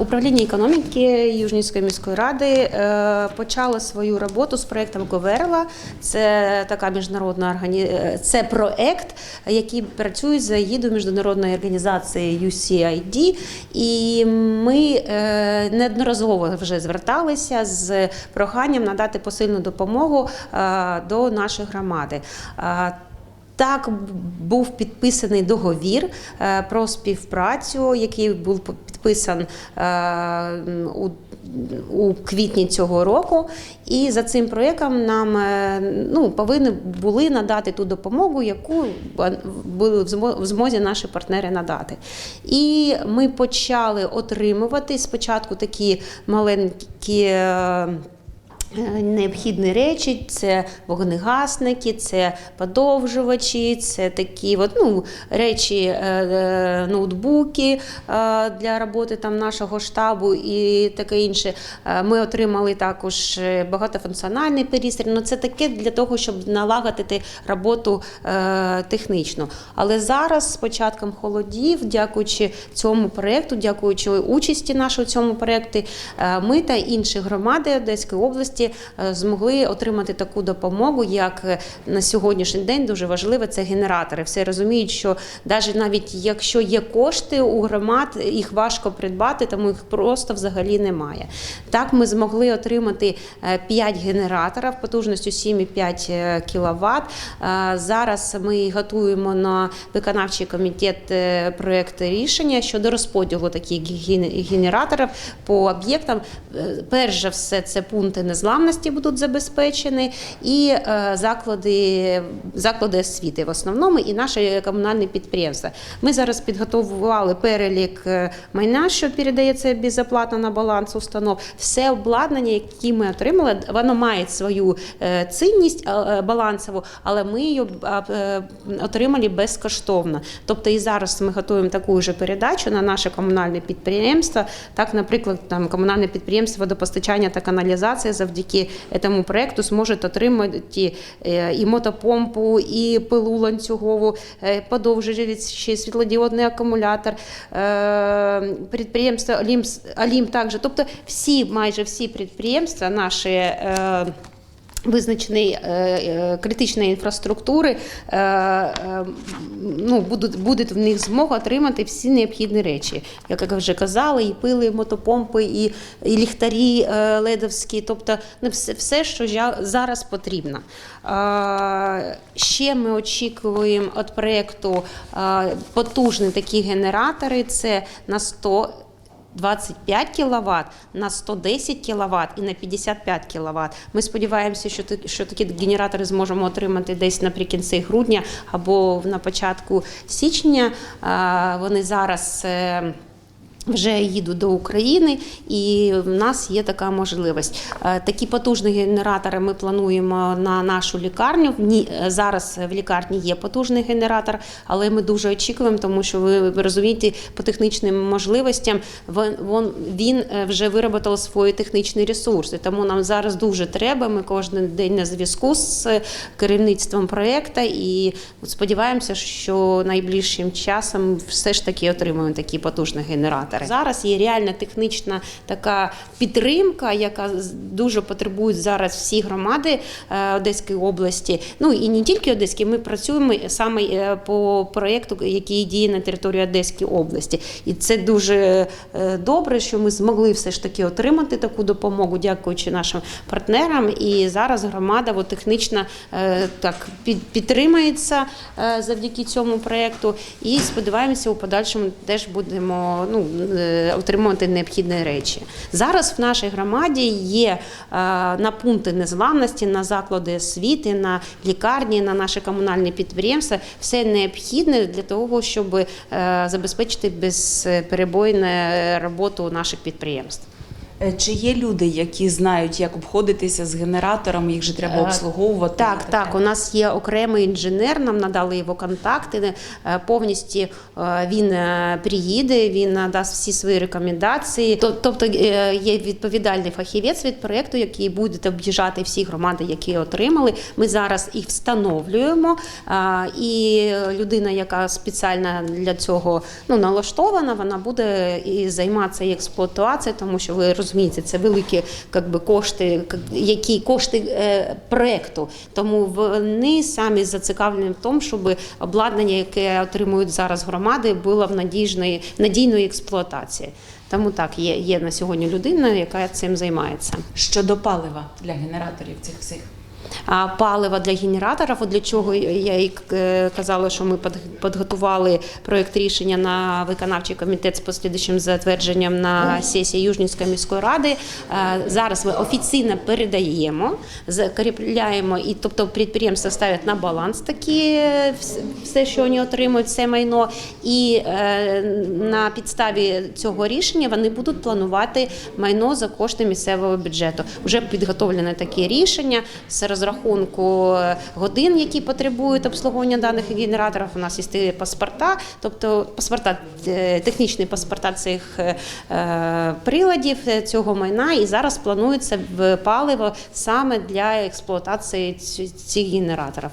Управління економіки Южнівської міської ради е, почало свою роботу з проектом Говерла. Це така міжнародна органі... е, це проект, який працює за егідою міжнародної організації UCID. І ми е, неодноразово вже зверталися з проханням надати посильну допомогу до нашої громади. Так, був підписаний договір е, про співпрацю, який був підписан е, у, у квітні цього року. І за цим проєктом нам е, ну, повинні були надати ту допомогу, яку були в змозі наші партнери надати. І ми почали отримувати спочатку такі маленькі. Е, Необхідні речі це вогнегасники, це подовжувачі, це такі от, ну, речі, е, е, ноутбуки для роботи там нашого штабу і таке інше. Ми отримали також багатофункціональний перістрій. Ну, це таке для того, щоб налагодити роботу технічно. Але зараз, з початком холодів, дякуючи цьому проєкту, дякуючи участі нашої цьому проєкті, ми та інші громади Одеської області е, змогли отримати таку допомогу, як е, на сьогоднішній день дуже важливе це генератори. Все розуміють, що навіть навіть якщо є кошти у громад, їх важко придбати, тому їх просто взагалі немає. Так ми змогли отримати 5 генераторів потужністю 7,5 кВт. Е, Зараз ми готуємо на виконавчий комітет е, проект рішення щодо розподілу таких генераторів по об'єктам. Е, Перш за все, це пункти незламності будуть забезпечені, і е, заклади, заклади освіти в основному, і наші комунальні підприємства. Ми зараз підготували перелік е, майна, що передається безоплатно на баланс установ. Все обладнання, яке ми отримали, воно має свою е, цінність балансову, але ми її отримали безкоштовно. Тобто і зараз ми готуємо таку ж передачу на наше комунальне підприємство. Так, наприклад, там комунальне підприємство водопостачання та каналізації завдяки цьому проекту зможуть отримати і мотопомпу, і пилу ланцюгову, е, світлодіодний акумулятор, е, підприємство Олімс, Олім також. Тобто всі, майже всі підприємства наші. Визначеної е, е, критичної інфраструктури е, ну, будуть, буде в них змога отримати всі необхідні речі. Як вже казала, і пили, і мотопомпи, і, і ліхтарі ледовські, тобто ну, все, все, що зараз потрібно. Ще ми очікуємо від проєкту потужні такі генератори. Це на 100 25 кВт на 110 кВт і на 55 кВт. Ми сподіваємося, що, що такі генератори зможемо отримати десь наприкінці грудня або на початку січня. Вони зараз. Вже їдуть до України, і в нас є така можливість. Е, Такі потужні генератори ми плануємо на нашу лікарню. Ні, е, зараз в лікарні є потужний генератор, але ми дуже очікуємо, тому що ви, розумієте, по технічним можливостям він е, вже виробив свої технічні ресурси. Тому нам зараз дуже треба. Ми кожен день на зв'язку з керівництвом проєкту і сподіваємося, що найближчим часом все ж таки отримаємо такі потужні генератори. Зараз є реальна технічна така підтримка, яка дуже потребують зараз всі громади е, Одеської області. Ну і не тільки Одеській, ми працюємо саме е, по проєкту, який діє на території Одеської області. І це дуже е, добре, що ми змогли все ж таки отримати таку допомогу, дякуючи нашим партнерам. І зараз громада от, технічно так під- підтримується е, завдяки цьому проєкту. І сподіваємося, у подальшому теж будемо ну, отримувати необхідні речі. Зараз в нашій громаді є е, на пункти незламності, на заклади освіти, на лікарні, на наші комунальні підприємства все необхідне для того, щоб е, забезпечити безперебойну роботу наших підприємств. Е, Чи є люди, які знають, як обходитися з генераторами, їх же треба Е, обслуговувати? Так, так. У нас є окремий інженер, нам надали його контакти. Е, Повністю він приїде, він надасть всі свої рекомендації. Тобто є відповідальний фахівець від проєкту, який буде об'їжджати всі громади, які отримали. Ми зараз їх встановлюємо. І людина, яка спеціально для цього ну, налаштована, вона буде і займатися і експлуатацією, тому що ви розумієте, це великі би, кошти, як- які кошти е, проекту. Тому вони самі зацікавлені в тому, щоб обладнання, яке отримують зараз громади, було в надійної надійної експлуатації. Тому так, є, є на сьогодні людина, яка цим займається. Щодо палива для генераторів цих всіх. А паливо для генераторів, для чого я і е, казала, що ми підготували проєкт рішення на виконавчий комітет з послідуючим затвердженням на сесії Южнівської міської ради. Е, Зараз ми офіційно передаємо, закріпляємо, і тобто підприємства ставлять на баланс такі е, все, що вони отримують, все майно. І на підставі цього рішення вони будуть планувати майно за кошти місцевого бюджету. Вже підготовлене таке рішення з розрахунку е, годин, які потребують обслуговування даних генераторів. У нас є паспорта, тобто паспорта, технічний технічні паспорта цих е, е, приладів е, цього майна. І зараз планується паливо саме для експлуатації ці- цих генераторів.